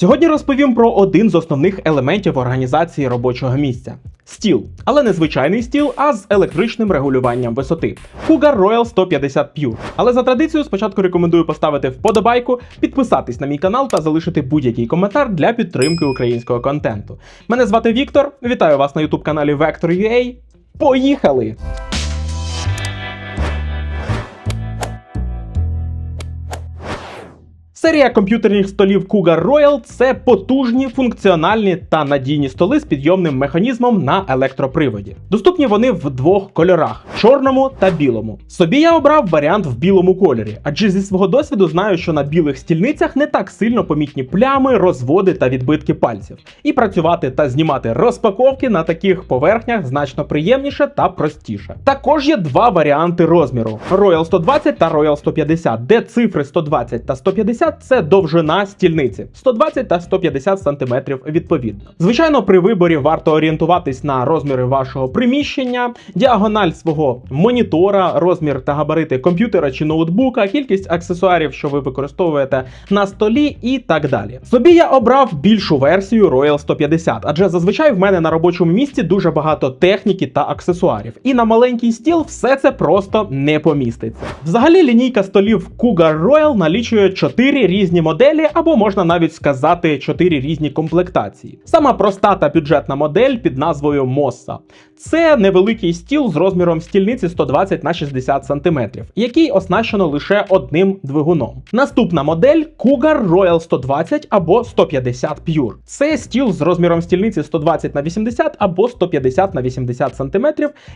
Сьогодні розповім про один з основних елементів організації робочого місця стіл, але не звичайний стіл, а з електричним регулюванням висоти. Cougar Royal 150 Pure. Але за традицією спочатку рекомендую поставити вподобайку, підписатись на мій канал та залишити будь-який коментар для підтримки українського контенту. Мене звати Віктор. Вітаю вас на youtube каналі Vector.ua. Поїхали! Серія комп'ютерних столів Cougar Royal це потужні, функціональні та надійні столи з підйомним механізмом на електроприводі. Доступні вони в двох кольорах чорному та білому. Собі я обрав варіант в білому кольорі, адже зі свого досвіду знаю, що на білих стільницях не так сильно помітні плями, розводи та відбитки пальців. І працювати та знімати розпаковки на таких поверхнях значно приємніше та простіше. Також є два варіанти розміру: Royal 120 та Royal 150, де цифри 120 та 150 це довжина стільниці 120 та 150 см відповідно. Звичайно, при виборі варто орієнтуватись на розміри вашого приміщення, діагональ свого монітора, розмір та габарити комп'ютера чи ноутбука, кількість аксесуарів, що ви використовуєте на столі, і так далі. Собі я обрав більшу версію Royal 150, адже зазвичай в мене на робочому місці дуже багато техніки та аксесуарів. І на маленький стіл все це просто не поміститься. Взагалі, лінійка столів Cougar Royal налічує 4 різні моделі, або можна навіть сказати 4 різні комплектації. Сама проста та бюджетна модель під назвою Mossa. Це невеликий стіл з розміром стільниці 120 на 60 см, який оснащено лише одним двигуном. Наступна модель Cougar Royal 120 або 150 Pure. Це стіл з розміром стільниці 120 на 80 або 150 на 80 см,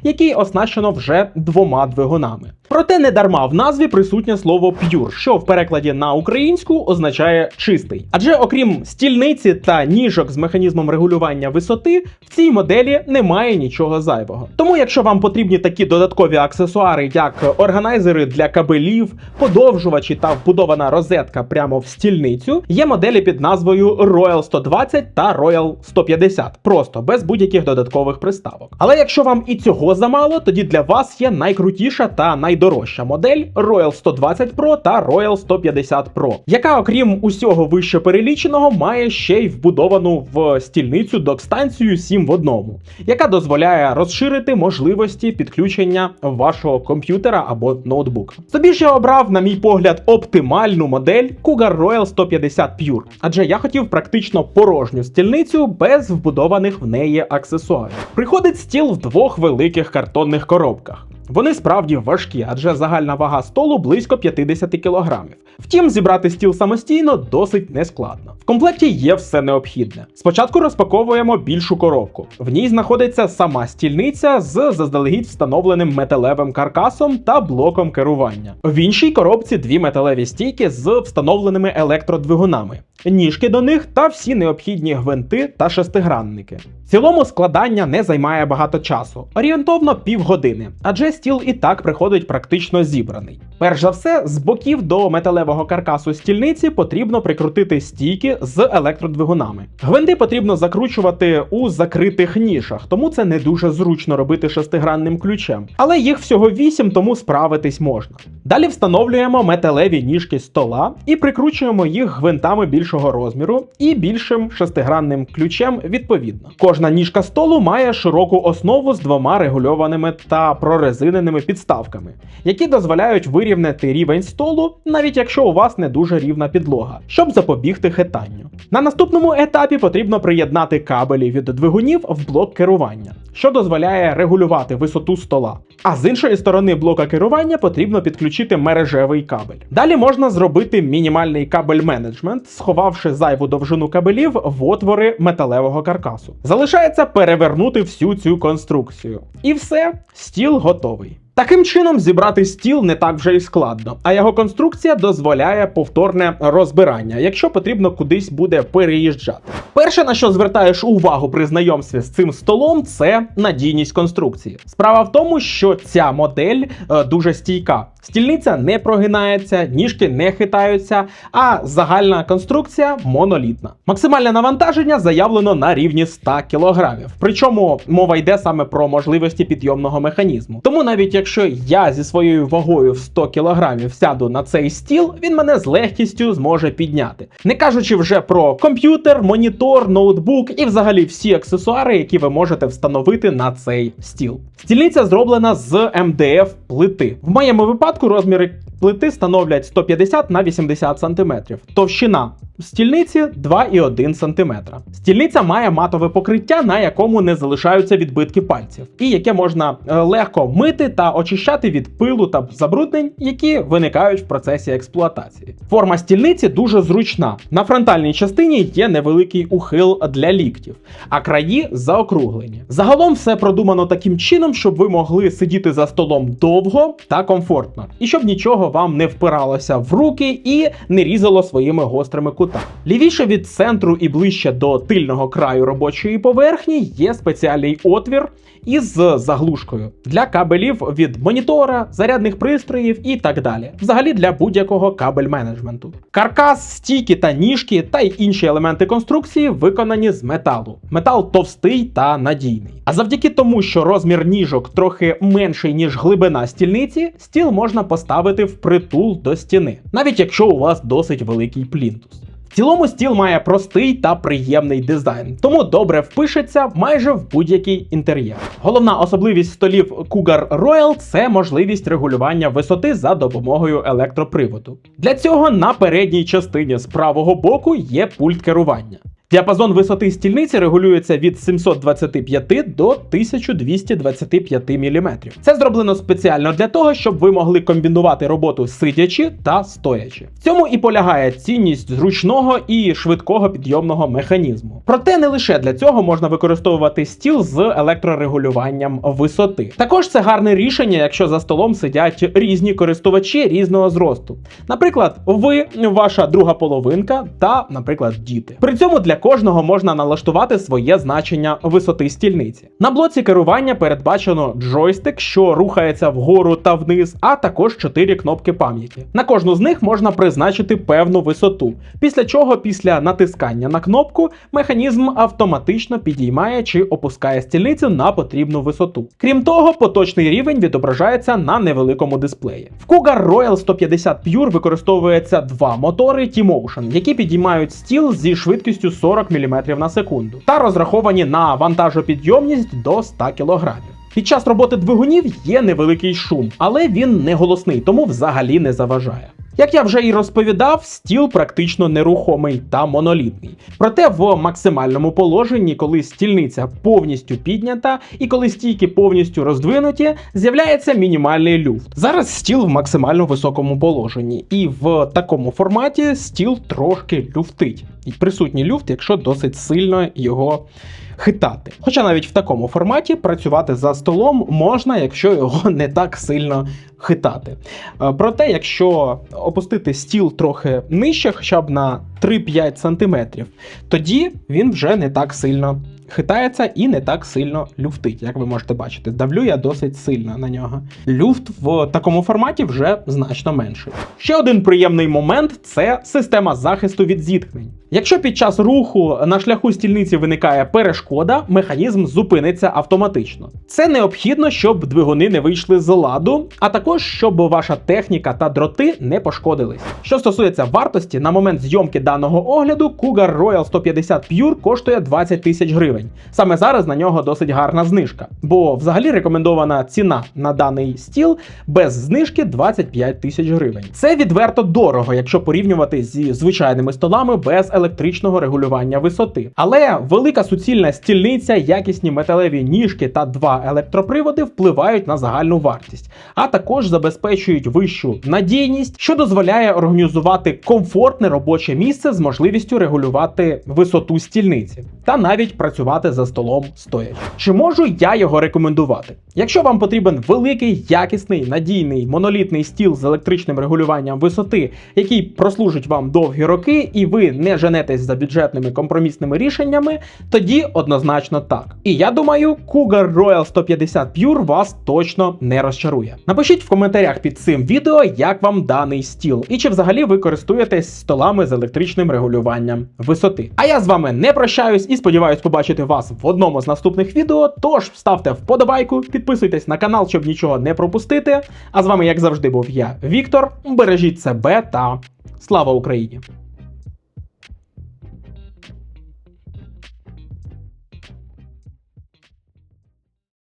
який оснащено вже двома двигунами. Проте не дарма в назві присутнє слово Pure, що в перекладі на українську означає чистий. Адже окрім стільниці та ніжок з механізмом регулювання висоти, в цій моделі немає нічого зайвого. Тому, якщо вам потрібні такі додаткові аксесуари, як органайзери для кабелів, подовжувачі та вбудована розетка прямо в стільницю, є моделі під назвою Royal 120 та Royal 150, просто без будь-яких додаткових приставок. Але якщо вам і цього замало, тоді для вас є найкрутіша та найдорожча модель Royal 120 Pro та Royal 150 Pro, яка, окрім усього вище переліченого, має ще й вбудовану в стільницю док-станцію 7 в одному, яка дозволяє розширити можливості підключення вашого комп'ютера або ноутбука. Собі ж я обрав, на мій погляд, оптимальну модель Cougar Royal 150 Pure, адже я хотів практично порожню стільницю без вбудованих в неї аксесуарів. Приходить стіл в двох великих картонних коробках. Вони справді важкі, адже загальна вага столу близько 50 кг. Втім, зібрати стіл самостійно досить нескладно. В комплекті є все необхідне. Спочатку розпаковуємо більшу коробку. В ній знаходиться сама стільниця з заздалегідь встановленим металевим каркасом та блоком керування. В іншій коробці дві металеві стійки з встановленими електродвигунами, ніжки до них та всі необхідні гвинти та шестигранники. В цілому складання не займає багато часу, орієнтовно півгодини, адже стіл і так приходить практично зібраний. Перш за все, з боків до металевого каркасу стільниці потрібно прикрутити стійки з електродвигунами. Гвинти потрібно закручувати у закритих нішах, тому це не дуже зручно робити шестигранним ключем. Але їх всього 8, тому справитись можна. Далі встановлюємо металеві ніжки стола і прикручуємо їх гвинтами більшого розміру і більшим шестигранним ключем відповідно. Кожна ніжка столу має широку основу з двома регульованими та прорезиненими підставками, які дозволяють вирівняти рівень столу, навіть якщо у вас не дуже рівна підлога, щоб запобігти хитанню. На наступному етапі потрібно приєднати кабелі від двигунів в блок керування, що дозволяє регулювати висоту стола. А з іншої сторони блока керування потрібно підключити мережевий кабель. Далі можна зробити мінімальний кабель менеджмент, сховавши зайву довжину кабелів в отвори металевого каркасу. Залишається перевернути всю цю конструкцію. І все, стіл готовий. Таким чином, зібрати стіл не так вже й складно, а його конструкція дозволяє повторне розбирання, якщо потрібно кудись буде переїжджати. Перше, на що звертаєш увагу при знайомстві з цим столом, це надійність конструкції. Справа в тому, що ця модель е, дуже стійка. Стільниця не прогинається, ніжки не хитаються, а загальна конструкція монолітна. Максимальне навантаження заявлено на рівні 100 кг. Причому мова йде саме про можливості підйомного механізму. Тому навіть якщо я зі своєю вагою в 100 кг сяду на цей стіл, він мене з легкістю зможе підняти. Не кажучи вже про комп'ютер, монітор, ноутбук і взагалі всі аксесуари, які ви можете встановити на цей стіл. Стільниця зроблена з МДФ плити. В моєму випадку розміри плити становлять 150 на 80 см. Товщина стільниці 2,1 см. Стільниця має матове покриття, на якому не залишаються відбитки пальців, і яке можна е, легко мити та очищати від пилу та забруднень, які виникають в процесі експлуатації. Форма стільниці дуже зручна. На фронтальній частині є невеликий ухил для ліктів, а краї заокруглені. Загалом все продумано таким чином, щоб ви могли сидіти за столом довго та комфортно, і щоб нічого вам не впиралося в руки і не різало своїми гострими кутами. Лівіше від центру і ближче до тильного краю робочої поверхні є спеціальний отвір із заглушкою для кабелів від монітора, зарядних пристроїв і так далі. Взагалі для будь-якого кабель менеджменту. Каркас, стійки та ніжки та й інші елементи конструкції виконані з металу. Метал товстий та надійний. А завдяки тому, що розмір ніжок трохи менший ніж глибина стільниці, стіл можна поставити впритул до стіни, навіть якщо у вас досить великий плінтус. В цілому стіл має простий та приємний дизайн, тому добре впишеться майже в будь-який інтер'єр. Головна особливість столів Cougar Royal – це можливість регулювання висоти за допомогою електроприводу. Для цього на передній частині з правого боку є пульт керування. Діапазон висоти стільниці регулюється від 725 до 1225 мм. Це зроблено спеціально для того, щоб ви могли комбінувати роботу сидячи та стоячи. В цьому і полягає цінність зручного і швидкого підйомного механізму. Проте не лише для цього можна використовувати стіл з електрорегулюванням висоти. Також це гарне рішення, якщо за столом сидять різні користувачі різного зросту. Наприклад, ви, ваша друга половинка та, наприклад, діти. При цьому для кожного можна налаштувати своє значення висоти стільниці. На блоці керування передбачено джойстик, що рухається вгору та вниз, а також 4 кнопки пам'яті. На кожну з них можна призначити певну висоту, після чого після натискання на кнопку механізм автоматично підіймає чи опускає стільницю на потрібну висоту. Крім того, поточний рівень відображається на невеликому дисплеї. В Cougar Royal 150 Pure використовується два мотори T-Motion, які підіймають стіл зі швидкістю 40 мм на секунду та розраховані на вантажопідйомність до 100 кг. Під час роботи двигунів є невеликий шум, але він не голосний, тому взагалі не заважає. Як я вже і розповідав, стіл практично нерухомий та монолітний. Проте в максимальному положенні, коли стільниця повністю піднята і коли стійки повністю роздвинуті, з'являється мінімальний люфт. Зараз стіл в максимально високому положенні, і в такому форматі стіл трошки люфтить. І присутній люфт, якщо досить сильно його хитати. Хоча навіть в такому форматі працювати за столом можна, якщо його не так сильно хитати. Е, Проте, якщо опустити стіл трохи нижче, хоча б на 3-5 см, тоді він вже не так сильно хитається і не так сильно люфтить, як ви можете бачити. Давлю я досить сильно на нього. Люфт в такому форматі вже значно менший. Ще один приємний момент це система захисту від зіткнень. Якщо під час руху на шляху стільниці виникає перешкода, механізм зупиниться автоматично. Це необхідно, щоб двигуни не вийшли з ладу, а також щоб ваша техніка та дроти не пошкодились. Що стосується вартості, на момент зйомки даного огляду Cougar Royal 150 Pure коштує 20 тисяч гривень. Саме зараз на нього досить гарна знижка, бо взагалі рекомендована ціна на даний стіл без знижки 25 тисяч гривень. Це відверто дорого, якщо порівнювати зі звичайними столами без електричного регулювання висоти. Але велика суцільна стільниця, якісні металеві ніжки та два електроприводи впливають на загальну вартість, а також забезпечують вищу надійність, що дозволяє організувати комфортне робоче місце з можливістю регулювати висоту стільниці та навіть працювати за столом стоячи. Чи можу я його рекомендувати? Якщо вам потрібен великий, якісний, надійний монолітний стіл з електричним регулюванням висоти, який прослужить вам довгі роки, і ви не женетесь за бюджетними компромісними рішеннями, тоді однозначно так. І я думаю, Cougar Royal 150 Pure вас точно не розчарує. Напишіть в коментарях під цим відео, як вам даний стіл, і чи взагалі ви користуєтесь столами з електричним динамічним регулюванням висоти. А я з вами не прощаюсь і сподіваюсь побачити вас в одному з наступних відео. Тож ставте вподобайку, підписуйтесь на канал, щоб нічого не пропустити. А з вами, як завжди, був я, Віктор. Бережіть себе та слава Україні!